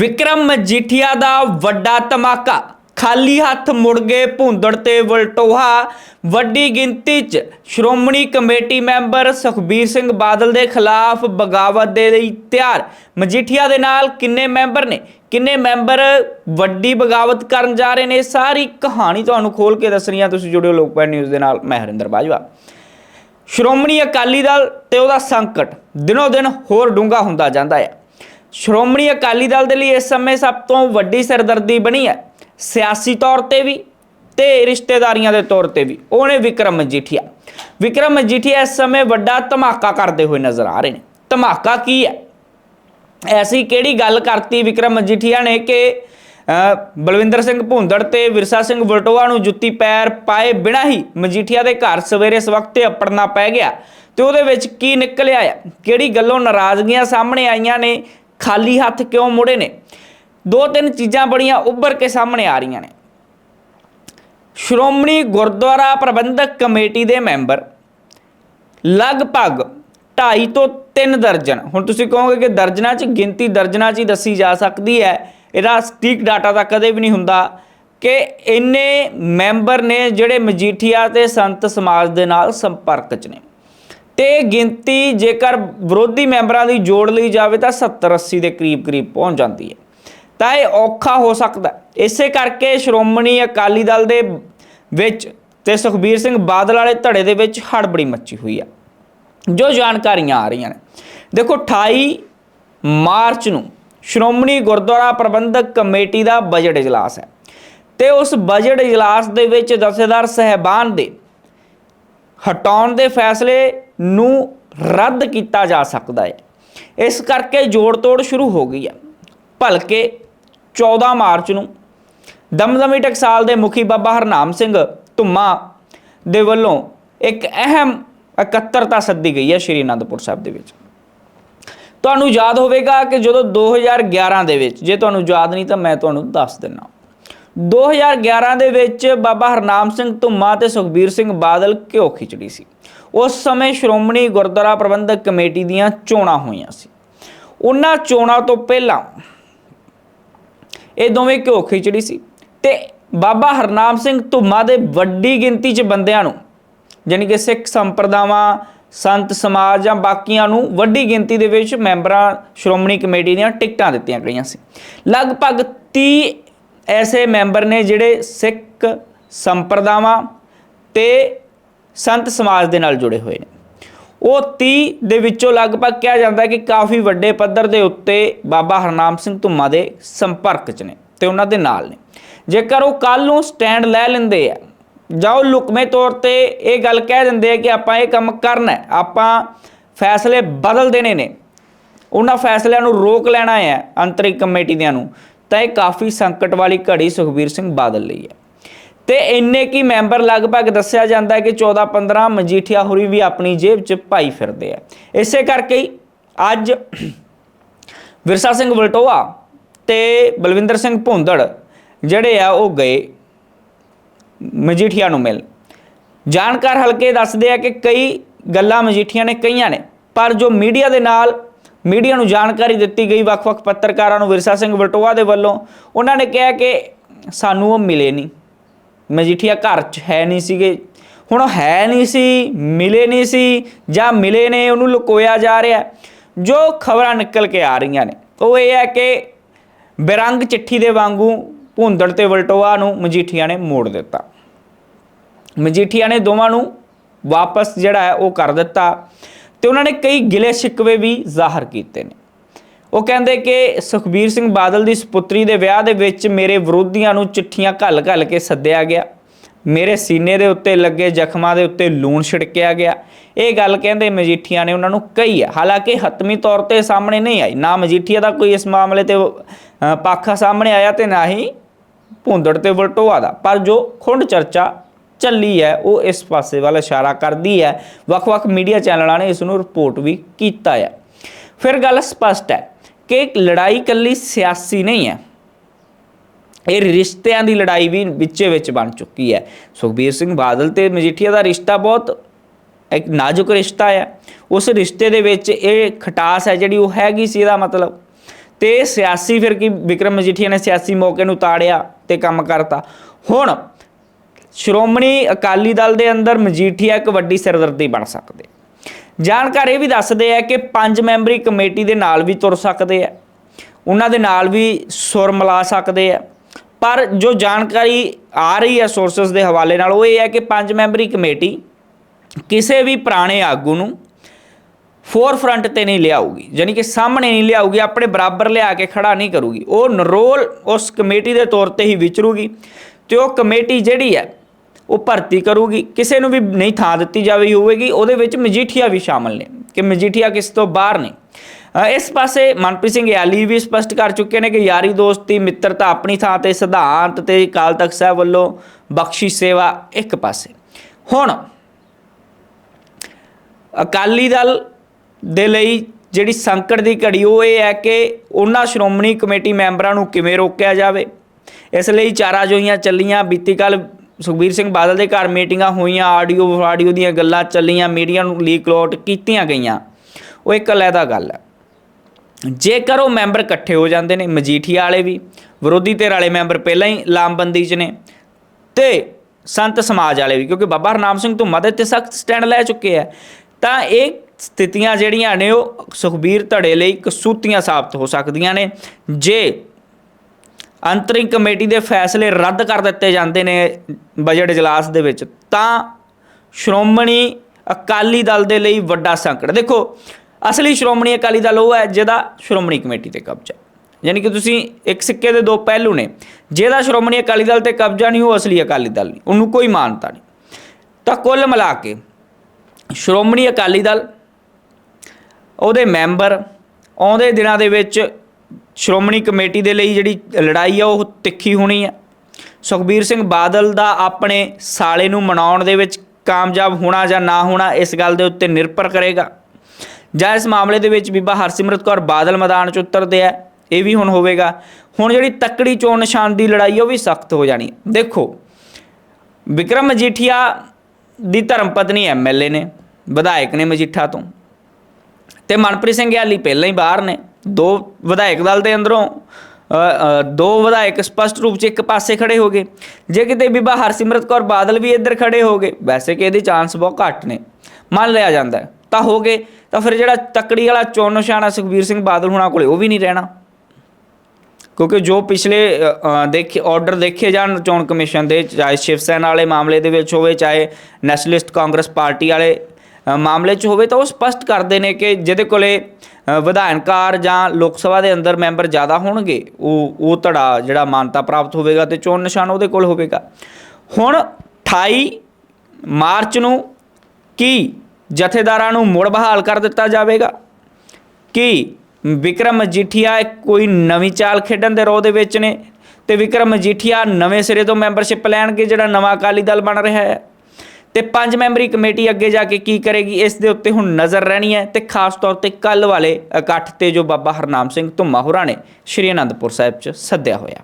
ਵਿਕਰਮ ਮਜੀਠੀਆ ਦਾ ਵੱਡਾ ਧਮਾਕਾ। ਖਾਲੀ ਹੱਥ ਮੁੜ ਗਏ ਭੁੰਦੜ ਤੇ ਵਲਟੋਹਾ। ਵੱਡੀ ਗਿਣਤੀ 'ਚ ਸ਼੍ਰੋਮਣੀ ਕਮੇਟੀ ਮੈਂਬਰ ਸੁਖਬੀਰ ਸਿੰਘ ਬਾਦਲ ਦੇ ਖਿਲਾਫ ਬਗਾਵਤ ਦੇ ਲਈ ਤਿਆਰ। ਮਜੀਠੀਆ ਦੇ ਨਾਲ ਕਿੰਨੇ ਮੈਂਬਰ ਨੇ? ਕਿੰਨੇ ਮੈਂਬਰ ਵੱਡੀ ਬਗਾਵਤ ਕਰਨ ਜਾ ਰਹੇ ਨੇ? ਸਾਰੀ ਕਹਾਣੀ ਤੁਹਾਨੂੰ ਖੋਲ ਕੇ ਦੱਸਣੀ ਆ। ਤੁਸੀਂ ਜੁੜਿਓ ਲੋਕਪਾਲ ਨਿਊਜ਼ ਦੇ ਨਾਲ। ਮੈਂ ਹਰਿੰਦਰ ਬਾਜਵਾ। ਸ਼੍ਰੋਮਣੀ ਅਕਾਲੀ ਦਲ ਤੇ ਉਹਦਾ ਸੰਕਟ। ਦਿਨੋ ਦਿਨ ਹੋਰ ਡੂੰਘਾ ਹੁੰਦਾ ਜਾਂਦਾ ਹੈ ਸ਼੍ਰੋਮਣੀ ਅਕਾਲੀ ਦਲ ਦੇ ਲਈ ਇਸ ਸਮੇਂ ਸਭ ਤੋਂ ਵੱਡੀ ਸਰਦਰਦੀ ਬਣੀ ਹੈ। ਸਿਆਸੀ ਤੌਰ ਤੇ ਵੀ ਤੇ ਰਿਸ਼ਤੇਦਾਰੀਆਂ ਦੇ ਤੌਰ ਤੇ ਵੀ। ਉਹਨੇ ਵਿਕਰਮ ਮਜੀਠੀਆ। ਵਿਕਰਮ ਮਜੀਠੀਆ ਇਸ ਸਮੇਂ ਵੱਡਾ ਧਮਾਕਾ ਕਰਦੇ ਹੋਏ ਨਜ਼ਰ ਆ ਰਹੇ ਨੇ। ਧਮਾਕਾ ਕੀ ਹੈ? ਐਸੀ ਕਿਹੜੀ ਗੱਲ ਕਰਤੀ ਵਿਕਰਮ ਮਜੀਠੀਆ ਨੇ ਕਿ ਬਲਵਿੰਦਰ ਸਿੰਘ ਭੁੰਦੜ ਤੇ ਵਿਰਸਾ ਸਿੰਘ ਵਲਟੋਆ ਨੂੰ ਜੁੱਤੀ ਪੈਰ ਪਾਏ ਬਿਨਾਂ ਹੀ ਮਜੀਠੀਆ ਦੇ ਘਰ ਸਵੇਰੇ ਇਸ ਵਕਤ ਤੇ ਅਪੜਨਾ ਪੈ ਗਿਆ। ਤੇ ਉਹਦੇ ਵਿੱਚ ਕੀ ਨਿਕਲਿਆ ਆ? ਕਿਹੜੀ ਗੱਲੋਂ ਨਾਰਾਜ਼ਗੀਆਂ ਸਾਹਮਣੇ ਆਈਆਂ ਨੇ? ਖਾਲੀ ਹੱਥ ਕਿਉਂ ਮੁੜੇ ਨੇ? ਦੋ ਤਿੰਨ ਚੀਜ਼ਾਂ ਬੜੀਆਂ ਉੱਭਰ ਕੇ ਸਾਹਮਣੇ ਆ ਰਹੀਆਂ ਨੇ। ਸ਼੍ਰੋਮਣੀ ਗੁਰਦੁਆਰਾ ਪ੍ਰਬੰਧਕ ਕਮੇਟੀ ਦੇ ਮੈਂਬਰ, ਲਗਭਗ 2.5 ਤੋਂ 3 ਦਰਜਨ, ਹੁਣ ਤੁਸੀਂ ਕਹੋਗੇ ਕਿ ਦਰਜਨਾਂ 'ਚ ਗਿਣਤੀ ਦਰਜਨਾਂ 'ਚ ਹੀ ਦੱਸੀ ਜਾ ਸਕਦੀ ਹੈ, ਇਹਦਾ ਸਟੀਕ ਡਾਟਾ ਤਾਂ ਕਦੇ ਵੀ ਨਹੀਂ ਹੁੰਦਾ ਕਿ ਇੰਨੇ ਮੈਂਬਰ ਨੇ ਜਿਹੜੇ ਮਜੀਠੀਆ ਤੇ ਸੰਤ ਸਮਾਜ ਦੇ ਨਾਲ ਸੰਪਰਕ 'ਚ ਨੇ। ਤੇ ਗਿਣਤੀ ਜੇਕਰ ਵਿਰੋਧੀ ਮੈਂਬਰਾਂ ਦੀ ਜੋੜ ਲਈ ਜਾਵੇ ਤਾਂ 70 80 ਦੇ ਕਰੀਬ ਕਰੀਬ ਪਹੁੰਚ ਜਾਂਦੀ ਹੈ। ਤਾਂ ਇਹ ਔਖਾ ਹੋ ਸਕਦਾ ਇਸੇ ਕਰਕੇ ਸ਼੍ਰੋਮਣੀ ਅਕਾਲੀ ਦਲ ਦੇ ਵਿੱਚ ਤੇ ਸੁਖਬੀਰ ਸਿੰਘ ਬਾਦਲ ਵਾਲੇ ਧੜੇ ਦੇ ਵਿੱਚ ਹੜਬੜੀ ਮੱਚੀ ਹੋਈ ਆ ਜੋ ਜਾਣਕਾਰੀਆਂ ਆ ਰਹੀਆਂ ਨੇ। ਦੇਖੋ 28 ਮਾਰਚ ਨੂੰ ਸ਼੍ਰੋਮਣੀ ਗੁਰਦੁਆਰਾ ਪ੍ਰਬੰਧਕ ਕਮੇਟੀ ਦਾ ਬਜਟ ਇਜਲਾਸ ਹੈ। ਤੇ ਉਸ ਬਜਟ ਇਜਲਾਸ ਦੇ ਵਿੱਚ ਜਥੇਦਾਰ ਸਹਿਬਾਨ ਦੇ ਹਟਾਉਣ ਦੇ ਫੈਸਲੇ ਨੂੰ ਰੱਦ ਕੀਤਾ ਜਾ ਸਕਦਾ ਹੈ। ਇਸ ਕਰਕੇ ਜੋੜ ਤੋੜ ਸ਼ੁਰੂ ਹੋ ਗਈ ਹੈ। ਭਲਕੇ 14 ਮਾਰਚ ਨੂੰ ਦਮਦਮੀ ਟਕਸਾਲ ਦੇ ਮੁਖੀ ਬਾਬਾ ਹਰਨਾਮ ਸਿੰਘ ਧੁੰਮਾ ਦੇ ਵੱਲੋਂ ਇੱਕ ਅਹਿਮ ਇਕੱਤਰਤਾ ਸੱਦੀ ਗਈ ਹੈ ਸ਼੍ਰੀ ਅਨੰਦਪੁਰ ਸਾਹਿਬ ਦੇ ਵਿੱਚ। ਤੁਹਾਨੂੰ ਯਾਦ ਹੋਵੇਗਾ ਕਿ ਜਦੋਂ 2011 ਦੇ ਵਿੱਚ, ਜੇ ਤੁਹਾਨੂੰ ਯਾਦ ਨਹੀਂ ਤਾਂ ਮੈਂ ਤੁਹਾਨੂੰ ਦੱਸ ਦਿੰਨਾ 2011 ਦੇ ਵਿੱਚ ਬਾਬਾ ਹਰਨਾਮ ਸਿੰਘ ਧੁੰਮਾ ਤੇ ਸੁਖਬੀਰ ਸਿੰਘ ਬਾਦਲ ਘਿਓ ਖਿਚੜੀ ਸੀ। ਉਸ ਸਮੇਂ ਸ਼੍ਰੋਮਣੀ ਗੁਰਦੁਆਰਾ ਪ੍ਰਬੰਧਕ ਕਮੇਟੀ ਦੀਆਂ ਚੋਣਾਂ ਹੋਈਆਂ ਸੀ। ਉਹਨਾਂ ਚੋਣਾਂ ਤੋਂ ਪਹਿਲਾਂ ਇਹ ਦੋਵੇਂ ਘਿਓ ਖਿਚੜੀ ਸੀ ਤੇ ਬਾਬਾ ਹਰਨਾਮ ਸਿੰਘ ਧੁੰਮਾ ਦੇ ਵੱਡੀ ਗਿਣਤੀ 'ਚ ਬੰਦਿਆਂ ਨੂੰ ਯਾਨੀ ਕਿ ਸਿੱਖ ਸੰਪਰਦਾਵਾਂ, ਸੰਤ ਸਮਾਜ ਜਾਂ ਬਾਕੀਆਂ ਨੂੰ ਵੱਡੀ ਗਿਣਤੀ ਦੇ ਵਿੱਚ ਮੈਂਬਰਾਂ ਸ਼੍ਰੋਮਣੀ ਕਮੇਟੀ ਦੀਆਂ ਟਿਕਟਾਂ ਦਿੱਤੀਆਂ ਗਈਆਂ ਸੀ। ਲਗਭਗ 30 ਐਸੇ ਮੈਂਬਰ ਨੇ ਜਿਹੜੇ ਸਿੱਖ ਸੰਪਰਦਾਵਾਂ ਤੇ ਸੰਤ ਸਮਾਜ ਦੇ ਨਾਲ ਜੁੜੇ ਹੋਏ ਨੇ। ਉਹ 30 ਦੇ ਵਿੱਚੋਂ ਲਗਭਗ ਕਿਹਾ ਜਾਂਦਾ ਕਿ ਕਾਫੀ ਵੱਡੇ ਪੱਧਰ ਦੇ ਉੱਤੇ ਬਾਬਾ ਹਰਨਾਮ ਸਿੰਘ ਧੁੰਮਾ ਦੇ ਸੰਪਰਕ 'ਚ ਨੇ ਤੇ ਉਹਨਾਂ ਦੇ ਨਾਲ ਨੇ। ਜੇਕਰ ਉਹ ਕੱਲ ਨੂੰ ਸਟੈਂਡ ਲੈ ਲੈਂਦੇ ਆ, ਜਾਂ ਉਹ ਲੁਕਮੇ ਤੌਰ ਤੇ ਇਹ ਗੱਲ ਕਹਿ ਦਿੰਦੇ ਆ ਕਿ ਆਪਾਂ ਇਹ ਕੰਮ ਕਰਨਾ ਹੈ, ਆਪਾਂ ਫੈਸਲੇ ਬਦਲ ਦੇਣੇ ਨੇ, ਉਹਨਾਂ ਫੈਸਲਿਆਂ ਨੂੰ ਰੋਕ ਲੈਣਾ ਹੈ ਅੰਤਰਿਕ ਕਮੇਟੀ ਦਿਆਂ ਨੂੰ, ਤਾਂ ਇਹ ਕਾਫੀ ਸੰਕਟ ਵਾਲੀ ਘੜੀ ਸੁਖਬੀਰ ਸਿੰਘ ਬਾਦਲ ਲਈ ਹੈ। ਤੇ ਇੰਨੇ ਕੀ ਮੈਂਬਰ ਲਗਭਗ ਦੱਸਿਆ ਜਾਂਦਾ ਹੈ ਕਿ 14 15 ਮਜੀਠੀਆ ਹੋਰੀ ਵੀ ਆਪਣੀ ਜੇਬ 'ਚ ਪਾਈ ਫਿਰਦੇ ਆ। ਇਸੇ ਕਰਕੇ ਹੀ ਅੱਜ ਵਿਰਸਾ ਸਿੰਘ ਵਲਟੋਆ ਤੇ ਬਲਵਿੰਦਰ ਸਿੰਘ ਭੁੰਦੜ ਜਿਹੜੇ ਆ ਉਹ ਗਏ ਮਜੀਠੀਆ ਨੂੰ ਮਿਲ। ਜਾਣਕਾਰ ਹਲਕੇ ਦੱਸਦੇ ਆ ਕਿ ਕਈ ਗੱਲਾਂ ਮਜੀਠੀਆ ਨੇ ਕਈਆਂ ਨੇ, ਪਰ ਜੋ ਮੀਡੀਆ ਦੇ ਨਾਲ ਮੀਡੀਆ ਨੂੰ ਜਾਣਕਾਰੀ ਦਿੱਤੀ ਗਈ ਵੱਖ-ਵੱਖ ਪੱਤਰਕਾਰਾਂ ਨੂੰ ਵਿਰਸਾ ਸਿੰਘ ਵਲਟੋਆ ਦੇ ਵੱਲੋਂ, ਉਹਨਾਂ ਨੇ ਕਿਹਾ ਕਿ ਸਾਨੂੰ ਉਹ ਮਿਲੇ ਨਹੀਂ। ਮਜੀਠੀਆ ਘਰ 'ਚ ਹੈ ਨਹੀਂ ਸੀਗੇ। ਹੁਣ ਉਹ ਹੈ ਨਹੀਂ ਸੀ, ਮਿਲੇ ਨਹੀਂ ਸੀ, ਜਾਂ ਮਿਲੇ ਨੇ, ਉਹਨੂੰ ਲੁਕੋਇਆ ਜਾ ਰਿਹਾ। ਜੋ ਖਬਰਾਂ ਨਿਕਲ ਕੇ ਆ ਰਹੀਆਂ ਨੇ, ਉਹ ਇਹ ਹੈ ਕਿ ਬਿਰੰਗ ਚਿੱਠੀ ਦੇ ਵਾਂਗੂ ਭੁੰਦੜ ਤੇ ਵਲਟੋਆ ਨੂੰ ਮਜੀਠੀਆ ਨੇ ਮੋੜ ਦਿੱਤਾ। ਮਜੀਠੀਆ ਨੇ ਦੋਵਾਂ ਨੂੰ ਵਾਪਸ ਜਿਹੜਾ ਹੈ ਉਹ ਕਰ ਦਿੱਤਾ ਤੇ ਉਹਨਾਂ ਨੇ ਕਈ ਗਿਲੇ ਸ਼ਿਕਵੇ ਵੀ ਜ਼ਾਹਰ ਕੀਤੇ ਨੇ। ਉਹ ਕਹਿੰਦੇ ਕਿ ਸੁਖਬੀਰ ਸਿੰਘ ਬਾਦਲ ਦੀ ਸੁਪੁੱਤਰੀ ਦੇ ਵਿਆਹ ਦੇ ਵਿੱਚ ਮੇਰੇ ਵਿਰੋਧੀਆਂ ਨੂੰ ਚਿੱਠੀਆਂ ਘੱਲ-ਘੱਲ ਕੇ ਸੱਦਿਆ ਗਿਆ। ਮੇਰੇ ਸੀਨੇ ਦੇ ਉੱਤੇ ਲੱਗੇ ਜ਼ਖਮਾਂ ਦੇ ਉੱਤੇ ਲੂਣ ਛਿੜਕਿਆ ਗਿਆ। ਇਹ ਗੱਲ ਕਹਿੰਦੇ ਮਜੀਠੀਆ ਨੇ ਉਹਨਾਂ ਨੂੰ ਕਹੀ ਹੈ ਹਾਲਾਂਕਿ ਹਤਮੀ ਤੌਰ ਤੇ ਸਾਹਮਣੇ ਨਹੀਂ ਆਈ। ਨਾ ਮਜੀਠੀਆ ਦਾ ਕੋਈ ਇਸ ਮਾਮਲੇ ਤੇ ਅ, ਪੱਖ ਸਾਹਮਣੇ ਆਇਆ ਤੇ ਨਾ ਹੀ ਭੁੰਦੜ ਤੇ ਵਲਟੋਆ ਦਾ। ਪਰ ਜੋ ਖੁੰਡ ਚਰਚਾ ਚੱਲੀ ਹੈ ਉਹ ਇਸ ਪਾਸੇ ਵੱਲ ਇਸ਼ਾਰਾ ਕਰਦੀ ਹੈ। ਵੱਖ-ਵੱਖ ਮੀਡੀਆ ਚੈਨਲਾਂ ਨੇ ਇਸ ਨੂੰ ਰਿਪੋਰਟ ਵੀ ਕੀਤਾ ਹੈ ਫਿਰ ਗੱਲ ਸਪਸ਼ਟ ਹੈ ਕਿ ਲੜਾਈ ਕੱਲੀ ਸਿਆਸੀ ਨਹੀਂ ਹੈ। ਇਹ ਰਿਸ਼ਤਿਆਂ ਦੀ ਲੜਾਈ ਵੀ ਵਿੱਚੇ ਵਿੱਚ ਬਣ ਚੁੱਕੀ ਹੈ। ਸੁਖਬੀਰ ਸਿੰਘ ਬਾਦਲ ਤੇ ਮਜੀਠੀਆ ਦਾ ਰਿਸ਼ਤਾ ਬਹੁਤ ਇੱਕ ਨਾਜ਼ੁਕ ਰਿਸ਼ਤਾ ਹੈ। ਉਸ ਰਿਸ਼ਤੇ ਦੇ ਵਿੱਚ ਇਹ ਖਟਾਸ ਹੈ ਜਿਹੜੀ ਉਹ ਹੈਗੀ ਸੀ ਇਹਦਾ ਮਤਲਬ। ਤੇ ਸਿਆਸੀ ਫਿਰ ਕੀ ਵਿਕਰਮ ਮਜੀਠੀਆ ਨੇ ਸਿਆਸੀ ਮੌਕੇ ਨੂੰ ਤਾੜਿਆ ਤੇ ਕੰਮ ਕਰਤਾ। ਹੁਣ ਸ਼੍ਰੋਮਣੀ ਅਕਾਲੀ ਦਲ ਦੇ ਅੰਦਰ ਮਜੀਠੀਆ ਇੱਕ ਵੱਡੀ ਸਿਰਦਰਦੀ ਬਣ ਸਕਦੇ। ਜਾਣਕਾਰ ਇਹ ਵੀ ਦੱਸਦੇ ਆ ਕਿ ਪੰਜ ਮੈਂਬਰੀ ਕਮੇਟੀ ਦੇ ਨਾਲ ਵੀ ਤੁਰ ਸਕਦੇ ਆ। ਉਹਨਾਂ ਦੇ ਨਾਲ ਵੀ ਸੁਰ ਮਿਲਾ ਸਕਦੇ ਆ। ਪਰ ਜੋ ਜਾਣਕਾਰੀ ਆ ਰਹੀ ਹੈ ਸੋਰਸਸ ਦੇ ਹਵਾਲੇ ਨਾਲ, ਉਹ ਇਹ ਹੈ ਕਿ ਪੰਜ ਮੈਂਬਰੀ ਕਮੇਟੀ ਕਿਸੇ ਵੀ ਪੁਰਾਣੇ ਆਗੂ ਨੂੰ ਫੋਰ ਫਰੰਟ ਤੇ ਨਹੀਂ ਲਿਆਊਗੀ। ਯਾਨੀ ਕਿ ਸਾਹਮਣੇ ਨਹੀਂ ਲਿਆਊਗੀ, ਆਪਣੇ ਬਰਾਬਰ ਲਿਆ ਕੇ ਖੜਾ ਨਹੀਂ ਕਰੂਗੀ। ਉਹ ਨਰੋਲ ਉਸ ਕਮੇਟੀ ਦੇ ਤੌਰ ਤੇ ਹੀ ਵਿਚਰੂਗੀ ਤੇ ਉਹ ਕਮੇਟੀ ਜਿਹੜੀ ਹੈ ਉਹ ਭਰਤੀ ਕਰੂਗੀ, ਕਿਸੇ ਨੂੰ ਵੀ ਨਹੀਂ ਥਾਂ ਦਿੱਤੀ ਜਾਵੇ, ਹੋਵੇਗੀ, ਉਹਦੇ ਵਿੱਚ ਮਜੀਠੀਆ ਵੀ ਸ਼ਾਮਲ ਨੇ, ਕਿ ਮਜੀਠੀਆ ਕਿਸ ਤੋਂ ਬਾਹਰ ਨੇ। ਇਸ ਪਾਸੇ ਮਨਪ੍ਰੀਤ ਸਿੰਘ ਯਾਲੀ ਵੀ ਸਪਸ਼ਟ ਕਰ ਚੁੱਕੇ ਨੇ ਕਿ ਯਾਰੀ ਦੋਸਤੀ, ਮਿੱਤਰਤਾ ਆਪਣੀ ਥਾਂ ਤੇ, ਸਿਧਾਂਤ ਤੇ ਕਾਲ ਤਖਤ ਸਾਹਿਬ ਵੱਲੋਂ ਬਖਸ਼ੀ ਸੇਵਾ ਇੱਕ ਪਾਸੇ। ਹੁਣ ਅਕਾਲੀ ਦਲ ਦੇ ਲਈ ਜਿਹੜੀ ਸੰਕਟ ਦੀ ਘੜੀ, ਉਹ ਇਹ ਹੈ ਕਿ ਉਹਨਾਂ ਸ਼੍ਰੋਮਣੀ ਕਮੇਟੀ ਮੈਂਬਰਾਂ ਨੂੰ ਕਿਵੇਂ ਰੋਕਿਆ ਜਾਵੇ? ਇਸ ਲਈ ਚਾਰਾ ਜੋਈਆਂ ਚੱਲੀਆਂ, ਬੀਤੀ ਕੱਲ ਸੁਖਬੀਰ ਸਿੰਘ ਬਾਦਲ ਦੇ ਘਰ ਮੀਟਿੰਗਾਂ ਹੋਈਆਂ, ਆਡੀਓ ਆਡੀਓ ਦੀਆਂ ਗੱਲਾਂ ਚੱਲੀਆਂ, ਮੀਡੀਆ ਨੂੰ ਲੀਕ ਲੋਟ ਕੀਤੀਆਂ ਗਈਆਂ। ਉਹ ਇੱਕ ਅਲੱਗਾ ਗੱਲ ਹੈ। ਜੇਕਰ ਉਹ ਮੈਂਬਰ ਇਕੱਠੇ ਹੋ ਜਾਂਦੇ ਨੇ, ਮਜੀਠੀਆ ਵਾਲੇ ਵੀ, ਵਿਰੋਧੀ ਧਿਰ ਵਾਲੇ ਮੈਂਬਰ ਪਹਿਲਾਂ ਹੀ ਲਾਮਬੰਦੀ 'ਚ ਨੇ, ਤੇ ਸੰਤ ਸਮਾਜ ਵਾਲੇ ਵੀ, ਕਿਉਂਕਿ ਬਾਬਾ ਹਰਨਾਮ ਸਿੰਘ ਤੋਂ ਮਦਦ ਤੇ ਸਖਤ ਸਟੈਂਡ ਲੈ ਚੁੱਕੇ ਆ, ਤਾਂ ਇਹ ਸਥਿਤੀਆਂ ਜਿਹੜੀਆਂ ਨੇ, ਉਹ ਸੁਖਬੀਰ ਧੜੇ ਲਈ ਕਸੂਤੀਆਂ ਸਾਬਤ ਹੋ ਸਕਦੀਆਂ ਨੇ। ਜੇ ਅੰਤਰਿੰਗ ਕਮੇਟੀ ਦੇ ਫੈਸਲੇ ਰੱਦ ਕਰ ਦਿੱਤੇ ਜਾਂਦੇ ਨੇ ਬਜਟ ਇਜਲਾਸ ਦੇ ਵਿੱਚ, ਤਾਂ ਸ਼੍ਰੋਮਣੀ ਅਕਾਲੀ ਦਲ ਦੇ ਲਈ ਵੱਡਾ ਸੰਕਟ। ਦੇਖੋ, ਅਸਲੀ ਸ਼੍ਰੋਮਣੀ ਅਕਾਲੀ ਦਲ ਉਹ ਹੈ ਜਿਹਦਾ ਸ਼੍ਰੋਮਣੀ ਕਮੇਟੀ ਤੇ ਕਬਜ਼ਾ ਯਾਨੀ ਕਿ ਤੁਸੀਂ ਇੱਕ ਸਿੱਕੇ ਦੇ ਦੋ ਪਹਿਲੂ ਨੇ, ਜਿਹਦਾ ਸ਼੍ਰੋਮਣੀ ਅਕਾਲੀ ਦਲ ਤੇ ਕਬਜ਼ਾ ਨਹੀਂ, ਉਹ ਅਸਲੀ ਅਕਾਲੀ ਦਲ ਨਹੀਂ, ਉਹਨੂੰ ਕੋਈ ਮਾਨਤਾ ਨਹੀਂ। ਤਾਂ ਕੁੱਲ ਮਿਲਾ ਕੇ ਸ਼੍ਰੋਮਣੀ ਅਕਾਲੀ ਦਲ, ਉਹਦੇ ਮੈਂਬਰ ਆਉਂਦੇ ਦਿਨਾਂ ਦੇ ਵਿੱਚ ਸ਼੍ਰੋਮਣੀ ਕਮੇਟੀ ਦੇ ਲਈ ਜਿਹੜੀ ਲੜਾਈ ਆ, ਉਹ ਤਿੱਖੀ ਹੋਣੀ ਆ। ਸੁਖਬੀਰ ਸਿੰਘ ਬਾਦਲ ਦਾ ਆਪਣੇ ਸਾਲੇ ਨੂੰ ਮਨਾਉਣ ਦੇ ਵਿੱਚ ਕਾਮਯਾਬ ਹੋਣਾ ਜਾਂ ਨਾ ਹੋਣਾ, ਇਸ ਗੱਲ ਦੇ ਉੱਤੇ ਨਿਰਭਰ ਕਰੇਗਾ। ਜਾਂ ਇਸ ਮਾਮਲੇ ਦੇ ਵਿੱਚ ਬੀਬਾ ਹਰਸਿਮਰਤ ਕੌਰ ਬਾਦਲ ਮੈਦਾਨ 'ਚ ਉਤਰਦੇ ਆ, ਇਹ ਵੀ ਹੁਣ ਹੋਵੇਗਾ। ਹੁਣ ਜਿਹੜੀ ਤੱਕੜੀ ਚੋਣ ਨਿਸ਼ਾਨ ਦੀ ਲੜਾਈ ਉਹ ਵੀ ਸਖਤ ਹੋ ਜਾਣੀ ਦੇਖੋ, ਵਿਕਰਮ ਮਜੀਠੀਆ ਦੀ ਧਰਮ ਪਤਨੀ ਐਮਐਲਏ ਨੇ, ਵਿਧਾਇਕ ਨੇ ਮਜੀਠਾ ਤੋਂ। ਤੇ ਮਨਪ੍ਰੀਤ ਸਿੰਘ ਗਿਆਲੀ ਪਹਿਲਾਂ ਹੀ ਬਾਹਰ ਨੇ। ਦੋ ਵਿਧਾਇਕ ਦਲ ਦੇ ਅੰਦਰੋਂ ਦੋ ਵਿਧਾਇਕ ਸਪਸ਼ਟ ਰੂਪ 'ਚ ਇੱਕ ਪਾਸੇ ਖੜੇ ਹੋ ਗਏ। ਜੇ ਕਿਤੇ ਬੀਬਾ ਹਰਸਿਮਰਤ ਕੌਰ ਬਾਦਲ ਵੀ ਇੱਧਰ ਖੜੇ ਹੋ ਗਏ, ਵੈਸੇ ਕਿ ਇਹਦੇ ਚਾਂਸ ਬਹੁਤ ਘੱਟ ਨੇ। ਮੰਨ ਲਿਆ ਜਾਂਦਾ ਤਾਂ ਹੋ ਗਏ, ਤਾਂ ਫਿਰ ਜਿਹੜਾ ਤਕੜੀ ਵਾਲਾ ਚੋਣ ਨਿਸ਼ਾਨਾ ਸੁਖਬੀਰ ਸਿੰਘ ਬਾਦਲ ਹੁਣਾਂ ਕੋਲੇ, ਉਹ ਵੀ ਨਹੀਂ ਰਹਿਣਾ। ਕਿਉਂਕਿ ਜੋ ਪਿਛਲੇ ਦੇਖੇ ਆਰਡਰ ਦੇਖੇ ਜਾਣ ਚੋਣ ਕਮਿਸ਼ਨ ਦੇ, ਚਾਹੇ ਸ਼ਿਵ ਸੈਨਾ ਵਾਲੇ ਮਾਮਲੇ ਦੇ ਵਿੱਚ ਹੋਵੇ, ਚਾਹੇ ਨੈਸ਼ਨਲਿਸਟ ਕਾਂਗਰਸ ਪਾਰਟੀ ਵਾਲੇ ਮਾਮਲੇ 'ਚ ਹੋਵੇ ਤਾਂ ਉਹ ਸਪਸ਼ਟ ਕਰਦੇ ਨੇ ਕਿ ਜਿਹਦੇ ਕੋਲੇ ਵਿਧਾਇਨਕਾਰ ਜਾਂ ਲੋਕ ਸਭਾ ਦੇ ਅੰਦਰ ਮੈਂਬਰ ਜ਼ਿਆਦਾ ਹੋਣਗੇ, ਉਹ ਉਹ ਧੜਾ ਜਿਹੜਾ ਮਾਨਤਾ ਪ੍ਰਾਪਤ ਹੋਵੇਗਾ ਤੇ ਚੋਣ ਨਿਸ਼ਾਨ ਉਹਦੇ ਕੋਲ ਹੋਵੇਗਾ। ਹੁਣ 28 ਮਾਰਚ ਨੂੰ ਕੀ ਜਥੇਦਾਰਾਂ ਨੂੰ ਮੁੜ ਬਹਾਲ ਕਰ ਦਿੱਤਾ ਜਾਵੇਗਾ? ਕੀ ਵਿਕਰਮ ਮਜੀਠੀਆ ਕੋਈ ਨਵੀਂ ਚਾਲ ਖੇਡਣ ਦੇ ਰੋਹ ਦੇ ਵਿੱਚ ਨੇ? ਤੇ ਵਿਕਰਮ ਮਜੀਠੀਆ ਨਵੇਂ ਸਿਰੇ ਤੋਂ ਮੈਂਬਰਸ਼ਿਪ ਲੈਣਗੇ ਜਿਹੜਾ ਨਵਾਂ ਅਕਾਲੀ ਦਲ ਬਣ ਰਿਹਾ ਹੈ? ਤੇ ਪੰਜ ਮੈਂਬਰੀ ਕਮੇਟੀ ਅੱਗੇ ਜਾ ਕੇ ਕੀ ਕਰੇਗੀ, ਇਸ ਦੇ ਉੱਤੇ ਹੁਣ ਨਜ਼ਰ ਰਹਿਣੀ ਹੈ ਤੇ ਖਾਸ ਤੌਰ ਤੇ ਕੱਲ ਵਾਲੇ ਇਕੱਠ ਤੇ ਜੋ ਬਾਬਾ ਹਰਨਾਮ ਸਿੰਘ ਧੁੰਮਾ ਹੋਰਾਂ ਨੇ ਸ਼੍ਰੀ ਅਨੰਦਪੁਰ ਸਾਹਿਬ 'ਚ ਸੱਦਿਆ ਹੋਇਆ।